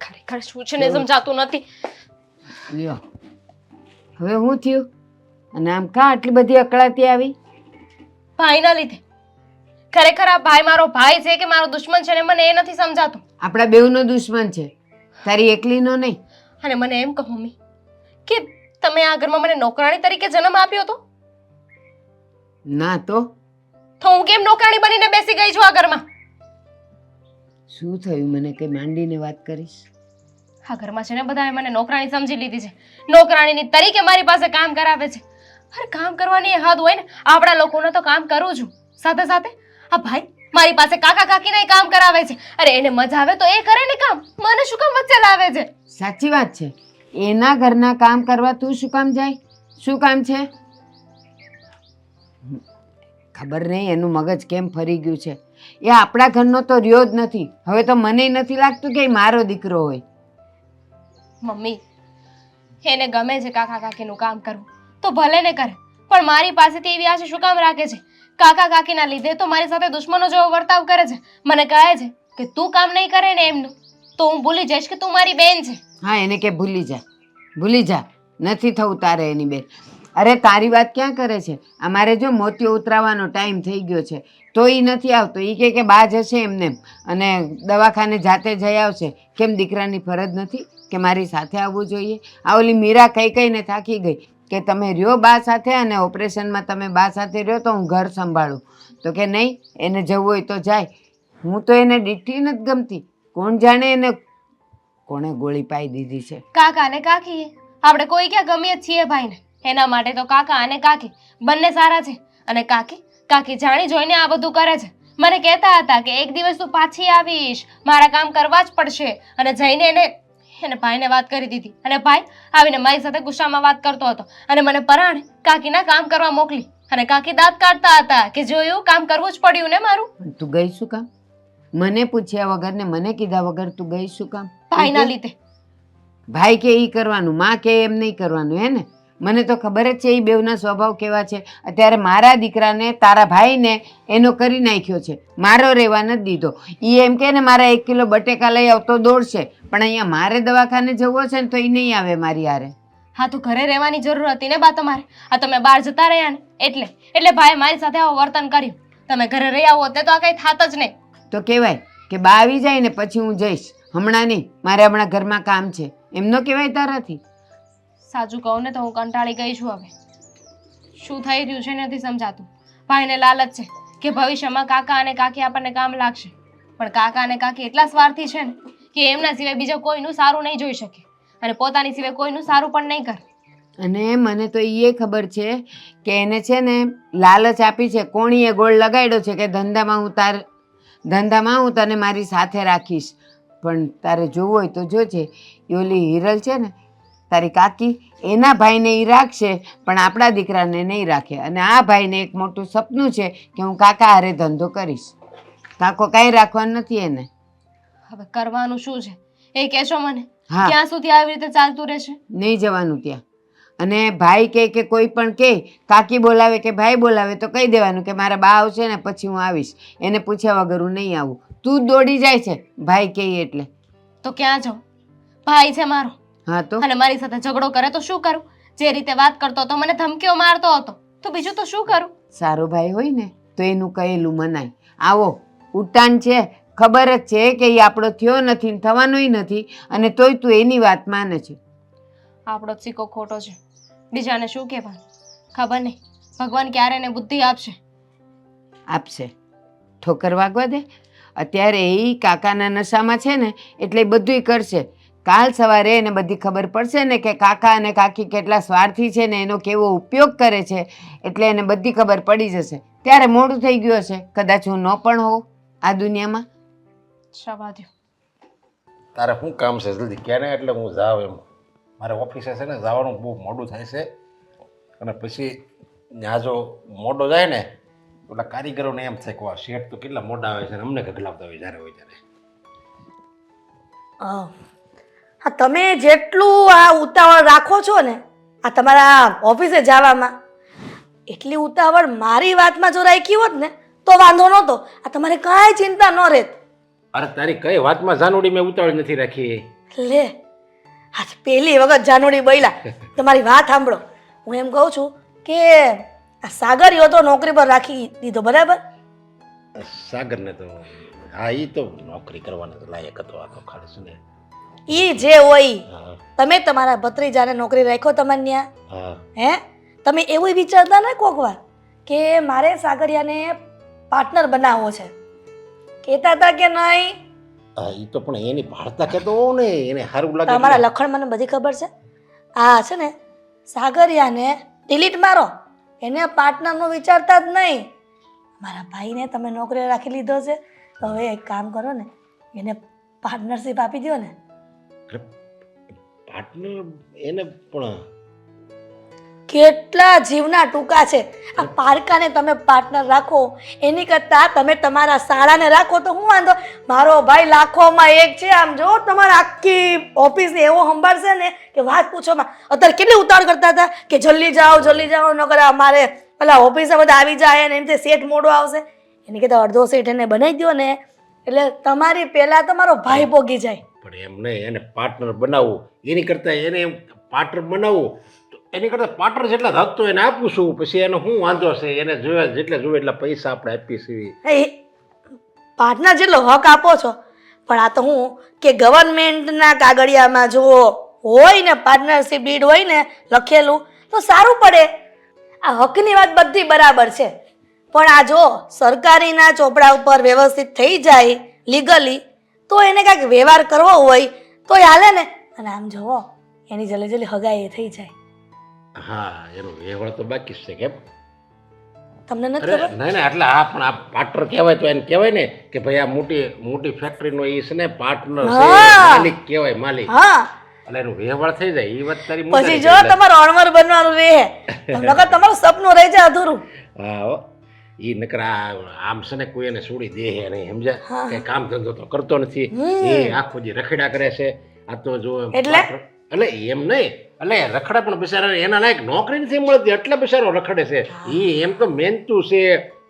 ખરેખર શું છે? ને સમજાતું નથી. લ્યો. હવે હું થયું? અને આમ કાં આટલી બધી અકળાતી આવી? ભાઈના લીધે. ખરેખર આ ભાઈ મારો ભાઈ છે કે મારો દુશ્મન છે ને મને એ નથી સમજાતું. આપણા બેવનો દુશ્મન છે. તારી એકલીનો નહીં. અને મને એમ કહો મમ્મી કે તમે આ ઘરમાં મને નોકરાણી તરીકે જન્મ આપ્યો હતો ના તો? તો હું કેમ નોકરાણી બનીને બેસી ગઈ છું આ ઘરમાં? શું થયું? મને કઈ માંડીને વાત કરીશ? આ ઘરમાં છે ને બધાએ મને નોકરાણી સમજી લીધી છે. નોકરાણીની તરીકે મારી પાસે કામ કરાવે છે. અરે કામ કરવાની હદ હોય ને આપણા લોકોને તો કામ કરું છું. સાથે સાથે આ ભાઈ મારી પાસે કાકા કાકીને કામ કરાવે છે. અરે એને મજા આવે તો એ કરે ને કામ. મને શું કામ વચ્ચે લાવે છે? સાચી વાત છે. એના ઘરના કામ કરવા તું શું કામ જાય? શું કામ છે? ખબર નહીં એનું મગજ કેમ ફરી ગયું છે? એ આપણા ઘરનો તો રહ્યો જ નથી. હવે તો મને નથી લાગતું કે એ મારો દીકરો હોય. મમ્મી એને ગમે છે કાકા કાકીનું કામ કરવું તો ભલે ને કરે પણ મારી પાસેથી એવી આશા શું કામ રાખે છે? કાકા કાકીના લીધે તો મારી સાથે દુશ્મનો જેવો વર્તાવ કરે છે. મને કહે છે કે તું કામ નહીં કરે ને એમનું તો હું ભૂલી જઈશ કે તું મારી બેન છે. હા એને કે ભૂલી જા ભૂલી જા. નથી થવું તારે એની બેન. અરે, તારી વાત ક્યાં કરે છે? અમારે જો મોતિયો ઉતરાવવાનો ટાઈમ થઈ ગયો છે, તો એ નથી આવતો. એ કહે કે બા જશે એમને. એમ. અને દવાખાને જાતે જઈ આવશે. કેમ દીકરાની ફરજ નથી કે મારી સાથે આવવું જોઈએ? આ ઓલી મીરા કઈ કઈને થાકી ગઈ કે તમે રહ્યો બા સાથે અને ઓપરેશનમાં તમે બા સાથે રહ્યો તો હું ઘર સંભાળું. તો કે નહીં, એને જવું હોય તો જાય. હું તો એને દીઠી નથી ગમતી. કોણ જાણે એને કોણે ગોળી પાઈ દીધી છે? કાકા ને કાકી આપણે કોઈ ક્યાં ગમીએ છીએ ભાઈને. એના માટે તો કાકા અને કાકી બંને સારા છે. અને કાકી કાકી જાણી જોઈને આ બધું કરે છે. મને કહેતા હતા કે એક દિવસ તું પાછી આવીશ. મારા કામ કરવા જ પડશે. અને જઈને એને એને ભાઈને વાત કરી દીધી. અને ભાઈ આવીને મારી સાથે ગુસ્સામાં વાત કરતો હતો. અને મને પરાણે કાકીના કામ કરવા મોકલી. અને કાકી દાંત કાઢતા હતા કે જોયું કામ કરવું જ પડ્યું ને મારું? તું ગઈ શું કામ? મને પૂછ્યા વગર ને મને કીધા વગર તું ગઈ શું કામ? ભાઈના લીધે. ભાઈ કે ઈ કરવાનું માં કે એમ નહીં કરવાનું હે ને? મને તો ખબર જ છે એ બેવના સ્વભાવ કેવા છે. અત્યારે મારા દીકરાને તારા ભાઈને એનો કરી નાખ્યો છે. મારો રહેવા નથી દીધો. એ એમ કે ને મારા એક કિલો બટેકા લઈ આવતો દોડશે. પણ અહીંયા મારે દવાખાને જવો છે ને તો એ નહીં આવે મારી હારે. હા તો ઘરે રહેવાની જરૂર હતી ને બા તમારે. આ તમે બહાર જતા રહ્યા ને. એટલે એટલે ભાઈ મારી સાથે આવું વર્તન કર્યું. તમે ઘરે રહી આવો તે તો આ કંઈ થાત જ નહીં. તો કહેવાય કે બા આવી જાય ને પછી હું જઈશ. હમણાં નહીં મારે હમણાં ઘરમાં કામ છે. એમનો કહેવાય તારાથી. સાચું કહું ને તો હું કંટાળી ગઈ છું હવે. શું થઈ રહ્યું છે નથી સમજાતું? ભાઈને લાલચ છે કે ભવિષ્યમાં કાકા અને કાકી આપણને કામ લાગશે. પણ કાકા અને કાકી એટલા સ્વાર્થી છે ને કે એમના સિવાય બીજા કોઈનું સારું નહીં જોઈ શકે અને પોતાની સિવાય કોઈનું સારું પણ નહીં કરે. અને મને તો એ ખબર છે કે એને છે ને લાલચ આપી છે, કોણીએ ગોળ લગાડ્યો છે કે ધંધામાં હું તાર, ધંધામાં હું તને મારી સાથે રાખીશ. પણ તારે જોવું હોય તો જોજે. ઓલી હિરલ છે ને તારી કાકી એના ભાઈને એ રાખશે પણ આપણા દીકરાને નહીં રાખે. અને આ ભાઈને એક મોટું સપનું છે કે હું કાકા હારે ધંધો કરીશ. કાકો કાંઈ રાખવાનું નથી એને. હવે કરવાનું શું છે? એ કહેશો મને હા. ક્યાં સુધી આવી રીતે ચાલતું રહેશે? નહીં જવાનું ત્યાં. અને ભાઈ કે કે કોઈ પણ કે કાકી બોલાવે કે ભાઈ બોલાવે તો કહી દેવાનું કે મારા બા આવશે ને પછી હું આવીશ. એને પૂછ્યા વગર હું નહીં આવું. તું જ દોડી જાય છે ભાઈ કહે એટલે. તો ક્યાં જાઉં? ભાઈ છે મારો. હા તો? અને મારી સાથે ઝઘડો કરે તો શું કરું? જે રીતે વાત કરતો હતો મને ધમકીઓ મારતો હતો. તો બીજું તો શું કરું? સારો ભાઈ હોય ને તો એનું કહેલું મનાય. આવો ઉટાન છે. ખબર જ છે કે એ આપણો થયો નથી ને થવાનોય નથી અને તોય તું એની વાત માને છે. આપણો સિક્કો ખોટો છે. બીજાને શું કહેવાનું? ખબર નહીં. ભગવાન ક્યારે એને બુદ્ધિ આપશે? આપશે. ઠોકર વાગવા દે. અત્યારે એ કાકાના નશામાં છે ને એટલે બધુંય કરશે. કાલ સવારે એને બધી ખબર પડશે ને કે કાકા અને કાકી કેટલા સ્વાર્થી છે ને એનો કેવો ઉપયોગ કરે છે એટલે એને બધી ખબર પડી જશે. ત્યારે મોડું થઈ ગયું હશે. કદાચ હું ન પણ હોઉં આ દુનિયામાં. તારે શું કામ છે જલ્દી? કહે એટલે હું જાઉં એમ? મારે ઓફિસે છે ને જવાનું બહુ મોડું થાય છે. અને પછી ત્યાં જો મોડો જાય ને પેલા કારીગરોને એમ થાય કે આ શેઠ તો કેટલા મોડા આવે છે અને અમને ગગલાવતા હોય જ્યારે હોય ત્યારે. હા હા તમે જેટલું આ ઉતાવળ રાખો છો ને આ તમારા ઓફિસે જવામાં એટલી ઉતાવળ મારી વાતમાં જો રાખી હોત ને તો વાંધો નહોતો. આ તમારે કાંઈ ચિંતા ન રહેત. અરે તારી કઈ વાતમાં જાનુડી મેં ઉતાવળ નથી રાખી? લે આજ પહેલી વખત જાનુડી બોલ્યા તમારી વાત સાંભળો. હું એમ કહું છું કે આ સાગર યો તો નોકરી પર રાખી દીધો બરાબર? સાગરને તો હા એ તો નોકરી કરવાને લાયક હતો આ તો ખાલી શું ઈ જે હોય હા. તમે તમારા ભત્રીજાને નોકરી રાખો તમારે ત્યાં હા. હે? તમે એવું વિચારતા ને કોક વાર કે મારે સાગરિયાને પાર્ટનર બનાવવો છે? કહેતા હતા કે નહીં? હા એ તો પણ એની ભાળતા કહેતો હોઉં ને એને સારું લાગે તમારા લખણ મને બધી ખબર છે. આ છે ને સાગરિયાને ડિલીટ મારો. એને પાર્ટનરનો વિચારતા જ નહીં. મારા ભાઈને તમે નોકરી રાખી લીધો છે. તો હવે એક કામ કરો ને એને પાર્ટનરશિપ આપી દો ને. પાર્ટનર એને પણ કેટલા જીવના ટૂંકા છે. આ પારકાને તમે પાર્ટનર રાખો એની કરતાં તમે તમારા શાળાને રાખો તો હું વાંધો. મારો ભાઈ લાખોમાં એક છે આમ જો તમારા આખી ઓફિસને એવો સંભાળશે ને કે વાત પૂછોમાં. અત્યારે કેટલી ઉતાવળ કરતા હતા કે જલ્દી જાઓ જલ્દી જાઓ ન કરે અમારે પેલા ઓફિસે બધા આવી જાય ને એમ સેટ મોડો આવશે. એની કરતા અડધો સેટ એને બનાવી દો ને. એટલે તમારી પહેલાં તમારો ભાઈ પોગી જાય. પણ એમ નહીં, એને પાર્ટનર બનાવવું એની કરતાં એને એમ પાર્ટનર બનાવવું તો એની કરતાં પાર્ટનર જેટલા હક તો એને આપું છું, પછી એને શું વાંધો છે? એને જોયા જેટલા જોવે એટલા પૈસા આપણે આપીએ છીએ. પાર્ટનર જેટલો હક આપો છો. પણ આ તો હું કે ગવર્મેન્ટના કાગળિયામાં જો હોય ને પાર્ટનરશિપ ડીડ હોય ને લખેલું, તો સારું પડે. આ હકની વાત બધી બરાબર છે. પણ આ જો સરકારીના ચોપડા ઉપર વ્યવસ્થિત થઈ જાય લીગલી તો એને કાંઈક વ્યવહાર કરવો હોય તો હાલે ને. અને આમ જુઓ એની જલ્દી જલ્દી હગાઈ થઈ જાય. હા એનો વ્યવહાર તો બાકી છે કેમ? તમને નથી અરે ખબર? ના ના એટલે આ પણ આ પાર્ટનર કહેવાય તો એને કહેવાય ને કે ભાઈ આ મોટી મોટી ફેક્ટરીનો ઈ છે ને પાર્ટનર છે હા. માલિક કહેવાય માલિક. હા. એટલે એનો વ્યવહાર થઈ જાય એ વાત તારી પછી મુદ્દાની જો છે. તમારું અણવર બનવાનું રહે નકર તમારું સપનું રહી જાય અધૂરું. હા હો. ઈ નકરા આમ છે ને કોઈ એને છોડી દે હે નહીં સમજ્યા? કે કામ ધંધો તો કરતો નથી. એ આખો જે રખડા કરે છે આ તો જો એમ એટલે? એટલે એમ નહીં એટલે રખડા પણ બિચારા એના લાયક નોકરી નથી મળતી એટલે બિચારો રખડે છે. એ એમ તો મહેનતું છે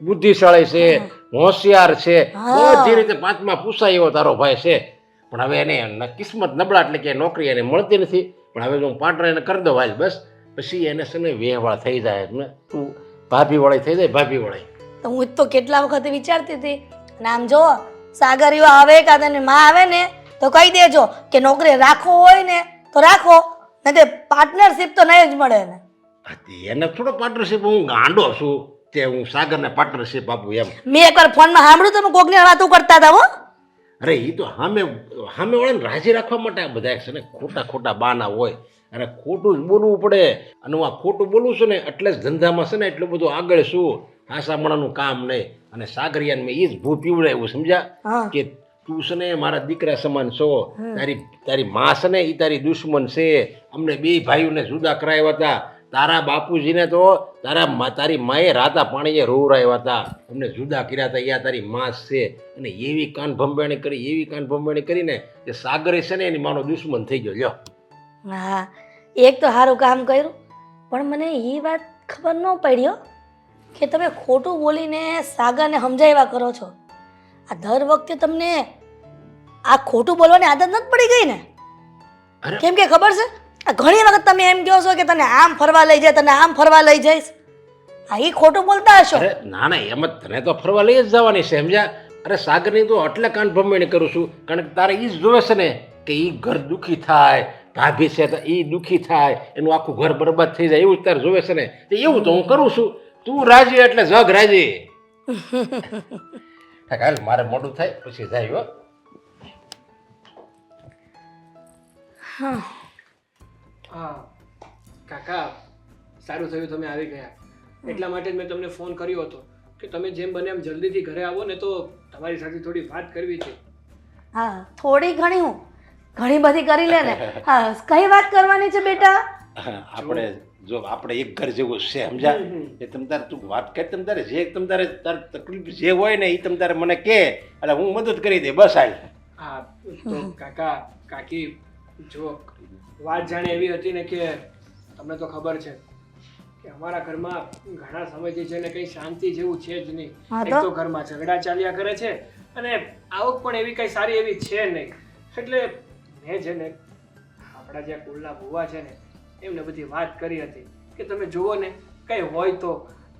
બુદ્ધિશાળી છે હોશિયાર છે બધી રીતે પાંચમા પૂછાય એવો તારો ભાઈ છે. પણ હવે એને કિસ્મત નબળા એટલે કે નોકરી એને મળતી નથી. પણ હવે જો હું પાર્ટનર એને કરી દઉં હાલ બસ પછી એને છે ને વેહવાળ થઈ જાય તું ભાભી વાળી થઈ જાય ભાભી વાળી તો હું તો કેટલા વખતે વિચારતી હતી. અને આમ જો સાગરીઓ આવે કાં તેની માં આવે ને તો કહી દેજો કે નોકરી રાખો હોય ને તો રાખો. નહીં તે પાર્ટનરશિપ તો નહીં જ મળે ને એને થોડો પાર્ટનરશિપ હું ગાંડો છું તે હું સાગરને પાર્ટનરશિપ આપું એમ. મેં એકવાર ફોનમાં સાંભળ્યું તમે કોકની વાતો કરતા હતા હો. અરે એ તો સામે સામે વાળાને રાજી રાખવા માટે આ બધા છે ને ખોટા ખોટા બાના હોય. અને ખોટું જ બોલવું પડે. અને હું આ ખોટું બોલું છું ને એટલે જ ધંધામાં છે ને એટલું બધું આગળ છું. હાસામણાનું કામ નહીં. અને સાગરિયાને મેં એ જ ભૂ પીવડાવ્યું સમજ્યા? કે તું છે ને મારા દીકરા સમાન છો. તારી તારી માં છે ને એ તારી દુશ્મન છે. અમને બે ભાઈઓને જુદા કરાવ્યા હતા. તારા બાપુજીને તો તારા તારી માએ રાતા પાણીએ રોવરાવ્યા હતા. અમને જુદા કર્યા હતા. યા તારી માસ છે. અને એવી કાન ભંભેણી કરી એવી કાન ભંભેણી કરીને કે સાગરે છે ને એની માનો દુશ્મન થઈ ગયો. લ્યો. હા. એક તો સારું કામ કર્યું પણ મને એ વાત ખબર ન પડી હો. કે તમે ખોટું બોલીને સાગરને સમજાવ્યા કરો છો? આ દર વખતે તમને આ ખોટું બોલવાની આદત નથી પડી ગઈ ને? કેમ કે ખબર છે? આ ઘણી વખત તમે એમ કહો છો કે તને આમ ફરવા લઈ જાય તને આમ ફરવા લઈ જઈશ. આ એ ખોટું બોલતા હશો. ના ના એમ જ તને તો ફરવા લઈ જ જવાની છે સમજ્યા? અરે સાગરની તો એટલે કાન ભમણી કરું છું કારણ કે તારે એ જ જોવે છે ને કે એ ઘર દુઃખી થાય ભાભી છે તો એ દુઃખી થાય એનું આખું ઘર બરબાદ થઈ જાય એવું જ તારે જોવે છે ને? એવું તો હું કરું છું. તું રાજી એટલે જગ રાજી. હાલ મારે મોડું થાય પછી જાય હો. હા. કાકા સારું થયું તમે આવી ગયા. એટલા માટે જ મેં તમને ફોન કર્યો હતો કે તમે જેમ બને એમ જલ્દીથી ઘરે આવો ને તો તમારી સાથે થોડી વાત કરવી છે. હા થોડી ઘણી હું. ઘણી બધી કરી લે ને. હા કઈ વાત કરવાની છે બેટા? આપણે જો આપણે એક ઘર જેવું છે સમજ્યા? એ તમ તારે તું વાત કરી તમ તારે જે તમ તારે તાર તકલીફ જે હોય ને એ તમ તારે મને કહે એટલે હું મદદ કરી દે બસ હા તો કાકા કાકી જો વાત જાણે એવી હતી ને કે તમને તો ખબર છે કે અમારા ઘરમાં ઘણા સમયથી છે ને કંઈ શાંતિ જેવું છે જ નહીં. એક તો? તો ઘરમાં ઝઘડા ચાલ્યા કરે છે અને આવક પણ એવી કઈ સારી એવી છે નહીં. એટલે મેં છે ને આપણા જે કુલના ભુવા છે ને એમને બધી વાત કરી હતી કે તમે જુઓ ને કંઈ હોય તો.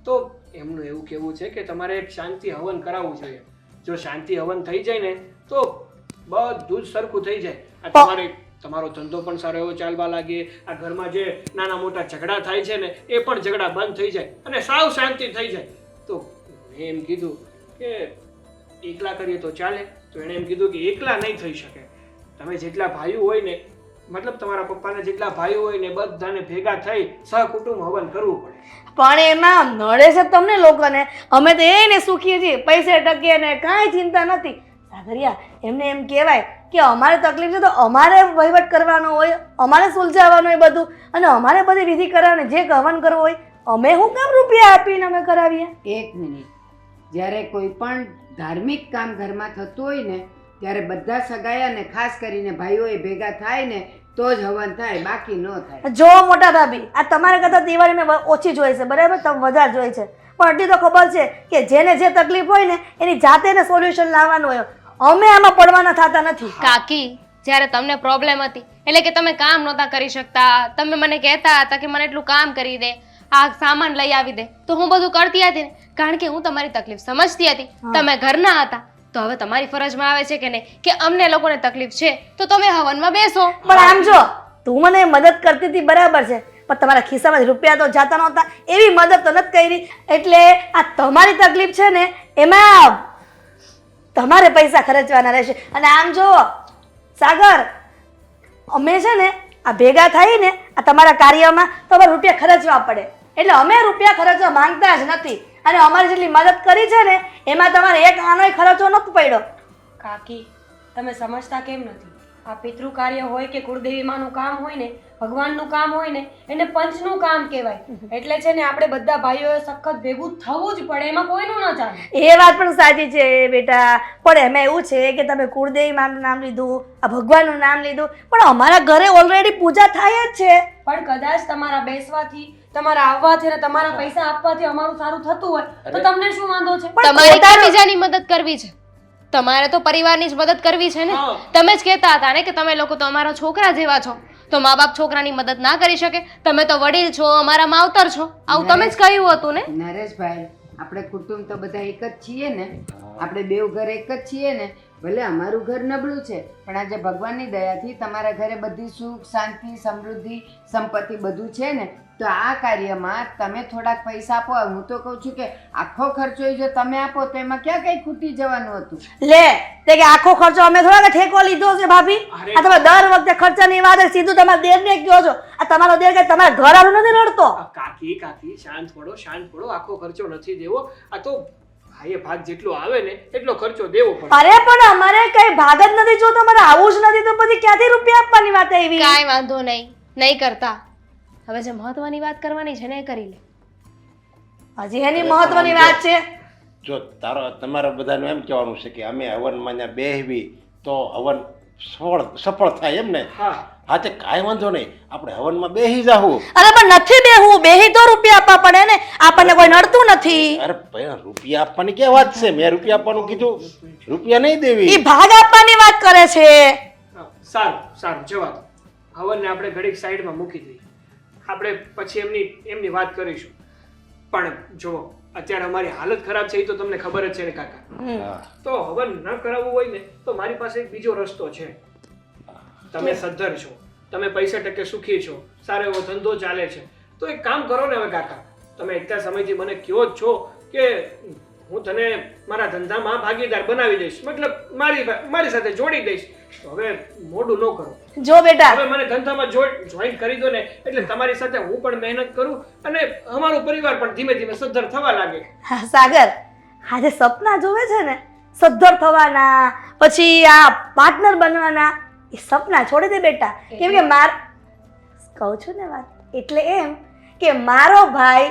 તો એમનું એવું કહેવું છે કે તમારે એક શાંતિ હવન કરાવવું જોઈએ. જો શાંતિ હવન થઈ જાય ને તો બધું જ સરખું થઈ જાય. આ તમારે તમારો ધંધો પણ સારો એવો ચાલવા લાગે. આ ઘરમાં જે નાના મોટા ઝઘડા થાય છે ને એ પણ ઝઘડા બંધ થઈ જાય અને સાવ શાંતિ થઈ જાય. તો મેં એમ કીધું કે એકલા કરીએ તો ચાલે તો એણે એમ કીધું કે એકલા નહીં થઈ શકે. તમે જેટલા ભાઈઓ હોય ને મતલબ તમારા પપ્પાના જેટલા ભાઈઓ હોય ને બધાને ભેગા થઈ સહકુટુંબ હવન કરવું પડે. પણ એમાં નડે છે તમને લોકોને. અમે તો એને સુખી છીએ પૈસે ટકીએ ને કાંઈ ચિંતા નથી. સાગરિયા એમને એમ કહેવાય કે અમારે તકલીફ છે તો અમારે વહીવટ કરવાનો હોય અમારે સુલઝાવવાનું હોય બધું અને અમારે બધી વિધિ કરવાની જે હવન કરવું હોય અમે શું કામ રૂપિયા આપીને અમે કરાવીએ? એક મિનિટ. જ્યારે કોઈ પણ ધાર્મિક કામ ઘરમાં થતું હોય ને ત્યારે બધા સગાયા ને ખાસ કરીને ભાઈઓએ ભેગા થાય ને તો જ હવન થાય બાકી ન થાય. જો મોટા ભાભી આ તમારા કરતાં દિવાળી મેં ઓછી જોઈ છે બરાબર? તમે વધારે જોઈ છે. પણ એટલી તો ખબર છે કે જેને જે તકલીફ હોય ને એની જાતે ને સોલ્યુશન લાવવાનું હોય. અમે આમાં પડવાના થતા નથી. કાકી જ્યારે તમને પ્રોબ્લેમ હતી એટલે કે તમે કામ નહોતા કરી શકતા તમે મને કહેતા હતા કે મને એટલું કામ કરી દે આ સામાન લઈ આવી દે તો હું બધું કરતી હતી ને? કારણ કે હું તમારી તકલીફ સમજતી હતી. તમે ઘરના હતા તો હવે તમારી ફરજમાં આવે છે કે નહીં? કે અમને લોકોને તકલીફ છે, તો તમે હવનમાં બેસો. પણ આમ જો, તું મને મદદ કરતી હતી બરાબર છે, પણ તમારા ખિસ્સામાં રૂપિયા તો જાતા નહોતા, એવી મદદ તો નથી કરી. એટલે આ તમારી તકલીફ છે ને, એમાં તમારે પૈસા ખર્ચવાના રહેશે. અને આમ જો, સાગર, અમે છે ને, આ ભેગા થઈને આ તમારા કાર્યમાં તમારે રૂપિયા ખર્ચવા પડે. એટલે અમે રૂપિયા ખર્ચવા માંગતા જ નથી. અને અમારી જેટલી મદદ કરી છે ને એમાં તમારે એક આનોય ખર્ચો નથી પડ્યો. કાકી તમે સમજતા કેમ નથી? આ પિતૃ કાર્ય હોય કે કુળદેવીમાનું કામ હોય ને ભગવાનનું કામ હોય ને એને પંચનું કામ કહેવાય. એટલે છે ને આપણે બધા ભાઈઓએ સખત ભેગું થવું જ પડે એમાં કોઈનું ન ચાલે. એ વાત પણ સાચી છે બેટા. પણ એમાં એવું છે કે તમે કુળદેવી માનું નામ લીધું આ ભગવાનનું નામ લીધું પણ અમારા ઘરે ઓલરેડી પૂજા થાય જ છે. પણ કદાચ તમારા બેસવાથી તમારા આવવાથી અને તમારા પૈસા આપવાથી અમારું સારું થતું હોય તો તમને શું વાંધો છે? તમારે પોતાનું- બીજાની મદદ કરવી છે. તમારે તો પરિવારની જ મદદ કરવી છે ને? તમે જ કહેતા હતા ને કે તમે લોકો તો અમારા છોકરા જેવા છો. તો મા બાપ છોકરાની મદદ ના કરી શકે. તમે તો વડીલ છો અમારા માવતર છો. આવું તમે જ કહ્યું હતું ને? નરેશભાઈ આપણે કુટુંબ તો બધા એક જ છીએ ને? આપણે બેવ ઘર એક જ છીએ ને? ભલે અમારું ઘર નબળું છે પણ આજે ભગવાનની દયાથી તમારા ઘરે બધી સુખ શાંતિ સમૃદ્ધિ સંપત્તિ બધું છે ને? તો આ કાર્યમાં તમે થોડાક પૈસા આપો. હું તો કહું છું કે આખો ખર્ચો જો તમે આપો તો એમાં ક્યાં કઈ ખૂટી જવાનું હતું? લે તે કે આખો ખર્ચો અમે થોડાક ઠેકો લીધો છે ભાભી? આ તમે દર વખતે ખર્ચાની વાત સીધું તમારા દેરને કહો છો. આ તમારો દેર કે તમારા ઘર આનું નથી રડતો? કાકી કાકી શાંત પડો શાંત પડો. આખો ખર્ચો નથી દેવો. આ તો ભાઈએ ભાગ જેટલો આવે ને એટલો ખર્ચો દેવો પડે. અરે પણ અમારે કઈ ભાગ જ નથી. જો તમારે આવું જ નથી તો પછી ક્યાંથી રૂપિયા આપવાની વાત આવી? કાઈ વાંધો નહીં. નહીં કરતા. હવે જે મહત્વની વાત કરવાની છે ને એ કરી લે. હજી એની મહત્વની વાત છે? જો તારો તમારે બધાનું એમ કહેવાનું છે કે અમે હવનમાં ત્યાં બેહવી તો હવન સફળ સફળ થાય એમ ને? હા. તે કાંઈ વાંધો નહીં. આપણે હવનમાં બેસી જાવું અરે પણ નથી બેહવું. બેહી તો રૂપિયા આપવા પડે ને. આપણને કોઈ નડતું નથી. અરે ભાઈ રૂપિયા આપવાની ક્યાં વાત છે? મેં રૂપિયા આપવાનું કીધું. રૂપિયા નહીં એ ભાગ આપવાની વાત કરે છે. સારું સારું. જવા દો. હવનને આપણે ઘડીક સાઈડમાં મૂકી દઈએ. આપણે પછી એમની એમની વાત કરીશું. પણ જો અત્યારે અમારી હાલત ખરાબ છે એ તો તમને ખબર જ છે ને કાકા. તો હવન ન કરાવવું હોય ને તો મારી પાસે એક બીજો રસ્તો છે. તમે સદ્ધર છો. તમે પૈસા ટકે સુખી છો. સારો એવો ધંધો ચાલે છે. તો એક કામ કરો ને હવે કાકા. તમે એટલા સમયથી મને કહો જ છો કે હું તને મારા ધંધામાં ભાગીદાર બનાવી દઈશ. મતલબ મારી મારી સાથે જોડી દઈશ. તો હવે મોડું ન કરો. જો બેટા. હવે મને ધંધામાં જોઈન કરી દો ને એટલે તમારી સાથે હું પણ મહેનત કરું અને અમારો પરિવાર પણ ધીમે ધીમે સદ્ધર થવા લાગે. હા, સાગર આજે સપના જોવે છે ને? સદ્ધર થવાના પછી આ પાર્ટનર બનવાના એ સપના છોડી દે બેટા. કેમ કે માર કહું છું ને વાત એટલે એમ કે મારો ભાઈ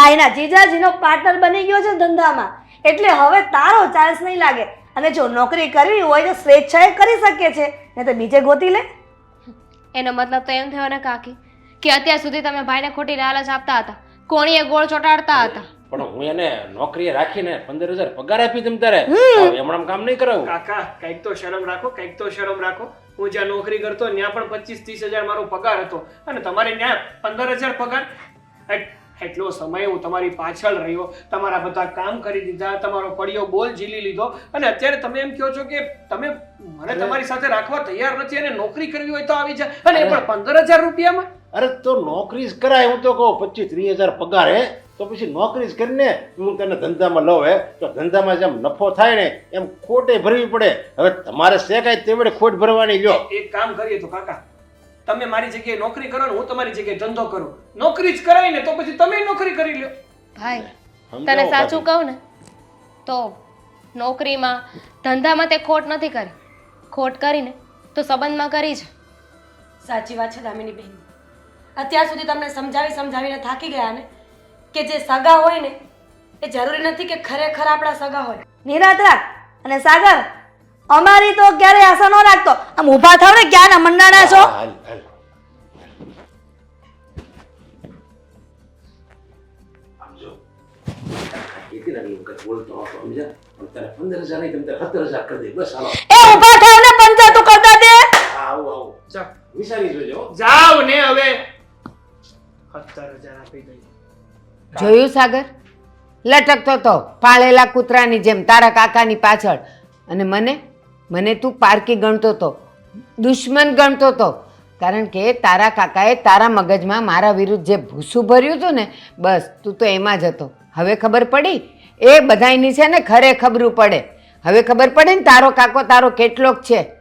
આ એના જીજાજીનો પાર્ટનર બની ગયો છે ધંધામાં. એટલે હવે તારો ચાન્સ નહીં લાગે. અને જો નોકરી કરવી હોય તો સ્વેચ્છાએ કરી શકે છે. ને તો બીજે ગોતી લે. એનો મતલબ તો એમ થયો ને કાકી કે અત્યાર સુધી તમે ભાઈને ખોટી લાલચ આપતા હતા. કોણીએ ગોળ ચોટાડતા હતા. પણ હું એને નોકરીએ રાખીને પંદર હજાર પગાર આપી તમ તારે હમણાં કામ નહીં કરાવું. કાકા કંઈક તો શરમ રાખો કંઈક તો શરમ રાખો. હું જ્યાં નોકરી કરતો ત્યાં પણ પચીસ ત્રીસ હજાર મારો પગાર હતો. અને તમારે ત્યાં પંદર હજાર પગાર? એટ- એટલો સમય હું તમારી પાછળ રહ્યો. તમારા બધા કામ કરી દીધા તમારો પડ્યો બોલ ઝીલી લીધો. અને અત્યારે તમે એમ કહો છો કે તમે મને તમારી સાથે રાખવા તૈયાર નથી અને નોકરી કરવી હોય તો આવી જાય અને એ પણ પંદર હજાર રૂપિયામાં? અરે તો નોકરી કરાય હું તો કહું પચીસ ત્રીસ હજાર પગાર હે? તો પછી નોકરી જ કરીને હું તને ધંધામાં લઉં હે? તો ધંધામાં જેમ નફો થાય ને એમ ખોટે ભરવી પડે. હવે તમારે છે કાંઈ તેવડે ખોટ ભરવાની લ્યો. એક કામ કરીએ તો કાકા તમે મારી જગ્યાએ નોકરી કરો ને હું તમારી જગ્યાએ ધંધો કરું. નોકરી જ કરાય ને તો પછી તમે નોકરી કરી લ્યો. ભાઈ તને સાચું. કહું ને તો નોકરીમાં ધંધામાં તે ખોટ નથી કરી. ખોટ કરીને તો સંબંધમાં કરી છે સાચી વાત છે દામિની બેન. અત્યાર સુધી તમને સમજાવી સમજાવીને થાકી ગયા ને. કે જે સગા હોય ને એ જરૂરી નથી કે ખરેખર આપણા સગા હોય નિરાત રાખ અને સાગર અમારી તો ક્યારેય આશા ન રાખતો આમ ઊભા થાવ ને ક્યાં મંડાણા છો હાલ, હાલ. આમ જો. કીધી વખત બોલતો હતો, સમજ્યા? પણ તારે 15,000 નહીં, તમ તારે 17,000 કરી દે. બસ હાલો. એ ઊભા થાવ ને પંચા તો કરતા દે હા, આવું, આવું. જાઓ વિચારી જોજો હો. ને હવે સત્તર હજાર આપી દઈ જોયું, સાગર? લટકતો તો, પાળેલા કૂતરાની જેમ, તારા કાકાની પાછળ. અને મને મને તું પારકી ગણતો તો, દુશ્મન ગણતો તો. કારણ કે તારા કાકાએ તારા મગજમાં મારા વિરુદ્ધ જે ભૂસું ભર્યું હતું ને, બસ, તું તો એમાં જ હતો. હવે ખબર પડી? એ બધાયની છે ને ખરે ખબરું પડે. હવે ખબર પડે ને તારો કાકો તારો કેટલોક છે?